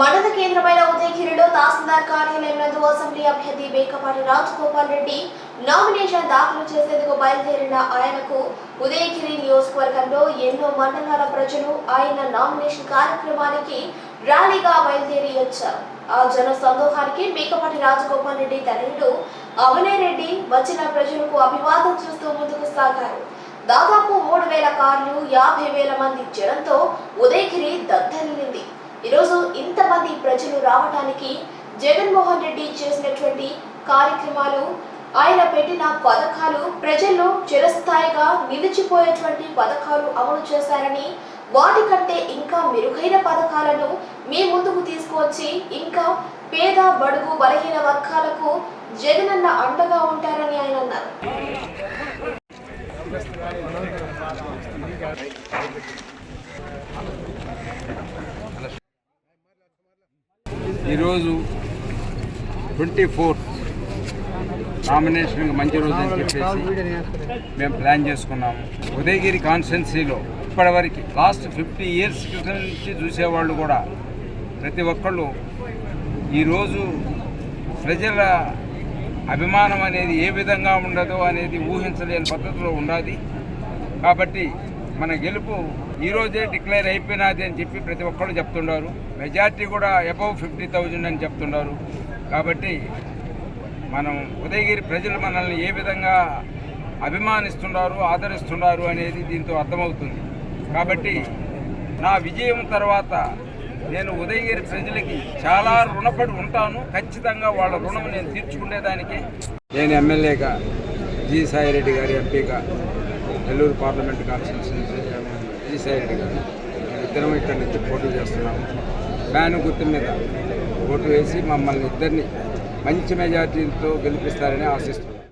మండల కేంద్రమైన ఉదయగిరిలో తహసీల్దార్ కార్యాలయం నందు అసెంబ్లీ అభ్యర్థి మేకపాటి రాజగోపాల్ రెడ్డి నామినేషన్ దాఖలు చేసేందుకు బయలుదేరిన ఆయనకు ఉదయగిరి నియోజకవర్గంలో ఎన్నో మండలాల ప్రజలు ఆయన నామినేషన్ కార్యక్రమానికి ర్యాలీగా బయలుదేరి వచ్చారు. ఆ జన సందోహానికి మేకపాటి రాజగోపాల్ రెడ్డి తనయుడు అవినయ్ రెడ్డి వచ్చిన ప్రజలకు అభివాదం చేస్తూ ముందుకు సాగారు. దాదాపు మూడు వేల కార్లు యాభై వేల మంది జనంతో ఉదయగిరి ఈరోజు ఇంతమంది ప్రజలు రావడానికి జగన్మోహన్ రెడ్డి చేసినటువంటి కార్యక్రమాలు ఆయన పెట్టిన పథకాలు ప్రజల్లో చిరస్థాయిగా నిలిచిపోయేటువంటి పథకాలు అమలు చేశారని వాటికంటే ఇంకా మెరుగైన పథకాలను మీ ముందుకు తీసుకువచ్చి ఇంకా పేద బడుగు బలహీన వర్గాలకు జగనన్న అండగా ఉంటారని ఆయన అన్నారు. ఈరోజు ట్వంటీ ఫోర్త్ నామినేషన్కి మంచి రోజు అని చెప్పేసి మేము ప్లాన్ చేసుకున్నాము. ఉదయగిరి కాన్స్టెన్సీలో ఇప్పటివరకు లాస్ట్ ఫిఫ్టీ ఇయర్స్ క్రితం నుంచి చూసేవాళ్ళు కూడా ప్రతి ఒక్కళ్ళు ఈరోజు ప్రజల అభిమానం అనేది ఏ విధంగా ఉండదో అనేది ఊహించలేని పద్ధతిలో ఉండాలి కాబట్టి మన గెలుపు ఈరోజే డిక్లేర్ అయిపోయినది అని చెప్పి ప్రతి ఒక్కరు చెప్తున్నారు మెజార్టీ కూడా అబౌవ్ ఫిఫ్టీ థౌజండ్ అని చెప్తున్నారు కాబట్టి మనం ఉదయగిరి ప్రజలు మనల్ని ఏ విధంగా అభిమానిస్తున్నారు ఆదరిస్తున్నారు అనేది దీంతో అర్థమవుతుంది. కాబట్టి నా విజయం తర్వాత నేను ఉదయగిరి ప్రజలకి చాలా రుణపడి ఉంటాను. ఖచ్చితంగా వాళ్ళ రుణం నేను తీర్చుకునేదానికి నేను ఎమ్మెల్యేగా జి సాయిరెడ్డి గారి ఎంపీగా నెల్లూరు పార్లమెంట్ కాన్స్టిట్యూన్సీ ఈ సైడ్ గారు. ఇద్దరం ఇక్కడ నుంచి పోటీ చేస్తున్నాము. ఫ్యాన్ గుర్తు మీద ఓటు వేసి మమ్మల్ని ఇద్దరిని మంచి మెజార్టీతో గెలిపిస్తారని ఆశిస్తున్నాం.